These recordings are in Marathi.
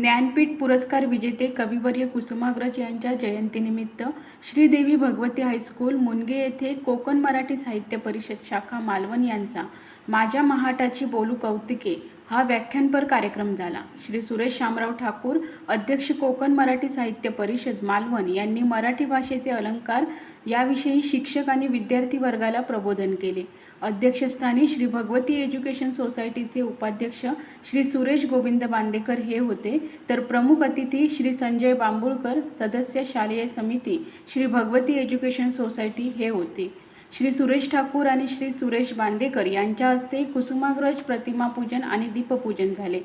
ज्ञानपीठ पुरस्कार विजेते कविवर्य कुसुमाग्रज यांच्या जयंतीनिमित्त श्रीदेवी भगवती हायस्कूल मुनगे येथे कोकण मराठी साहित्य परिषद शाखा मालवण यांचा. माझ्या महाटाची बोलू कौतिके. हा व्याख्यानपर कार्यक्रम झाला. श्री सुरेश शामराव ठाकूर अध्यक्ष कोकण मराठी साहित्य परिषद मालवण यांनी मराठी भाषेचे अलंकार याविषयी शिक्षक आणि विद्यार्थी वर्गाला प्रबोधन केले. अध्यक्षस्थानी श्री भगवती एज्युकेशन सोसायटीचे उपाध्यक्ष श्री सुरेश गोविंद बांदेकर हे होते. तर प्रमुख अतिथी श्री संजय बांबुळकर सदस्य शालेय समिती श्री भगवती एज्युकेशन सोसायटी हे होते. श्री सुरेश ठाकूर आणि श्री सुरेश बांदेकर यांच्या हस्ते कुसुमाग्रज प्रतिमापूजन आणि दीपपूजन झाले.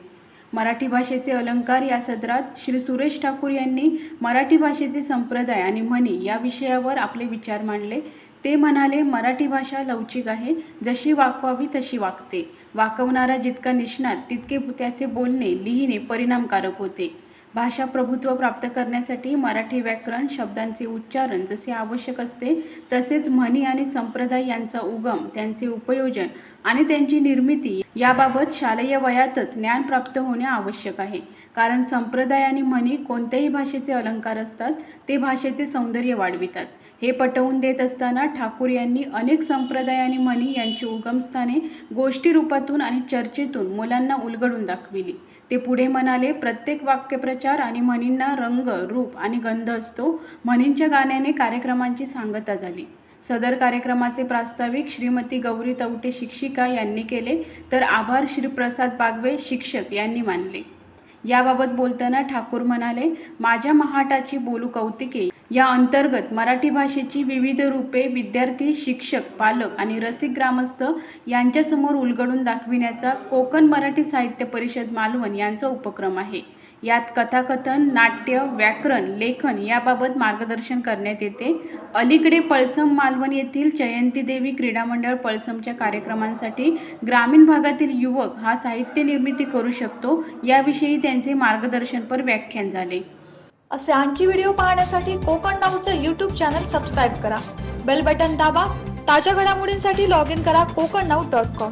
मराठी भाषेचे अलंकार या सदरात श्री सुरेश ठाकूर यांनी मराठी भाषेचे संप्रदाय आणि म्हणी या विषयावर आपले विचार मांडले. ते म्हणाले मराठी भाषा लवचिक आहे. जशी वाकवावी तशी वागते. वाकवणारा जितका निष्णात तितके त्याचे बोलणे लिहिणे परिणामकारक होते. भाषा प्रभुत्व प्राप्त करण्यासाठी मराठी व्याकरण शब्दांचे उच्चारण जसे आवश्यक असते तसेच म्हणी आणि संप्रदाय यांचा उगम त्यांचे उपयोजन आणि त्यांची निर्मिती याबाबत शालेय वयातच ज्ञान प्राप्त होणे आवश्यक आहे. कारण संप्रदाय आणि म्हणी कोणत्याही भाषेचे अलंकार असतात ते भाषेचे सौंदर्य वाढवितात. हे पटवून देत असताना ठाकूर यांनी अनेक संप्रदाय आणि म्हणी यांची उगमस्थाने गोष्टी रूपातून आणि चर्चेतून मुलांना उलगडून दाखविली. ते पुढे म्हणाले प्रत्येक वाक्य प्रचार आणि म्हणींना रंग रूप आणि गंध असतो. म्हणींच्या गाण्याने कार्यक्रमांची सांगता झाली. सदर कार्यक्रमाचे प्रास्ताविक श्रीमती गौरी तवटे शिक्षिका यांनी केले तर आभार श्रीप्रसाद बागवे शिक्षक यांनी मानले. याबाबत बोलताना ठाकूर म्हणाले माझ्या महाटाची बोलू कौतिके या अंतर्गत मराठी भाषेची विविध रूपे विद्यार्थी शिक्षक पालक आणि रसिक ग्रामस्थ यांच्यासमोर उलगडून दाखविण्याचा कोकण मराठी साहित्य परिषद मालवण यांचा उपक्रम आहे. यात कथाकथन नाट्य व्याकरण लेखन याबाबत मार्गदर्शन करण्यात येते. अलीकडे पळसम मालवण येथील जयंतीदेवी क्रीडा मंडळ पळसमच्या कार्यक्रमांसाठी ग्रामीण भागातील युवक हा साहित्य निर्मिती करू शकतो. याविषयी त्यांचे मार्गदर्शनपर व्याख्यान झाले. असे आणखी व्हिडिओ पाहण्यासाठी कोकण नाऊचं यूट्यूब चॅनल सबस्क्राईब करा. बेल बटन दाबा. ताज्या घडामोडींसाठी लॉग इन करा कोकण नाऊ डॉट कॉम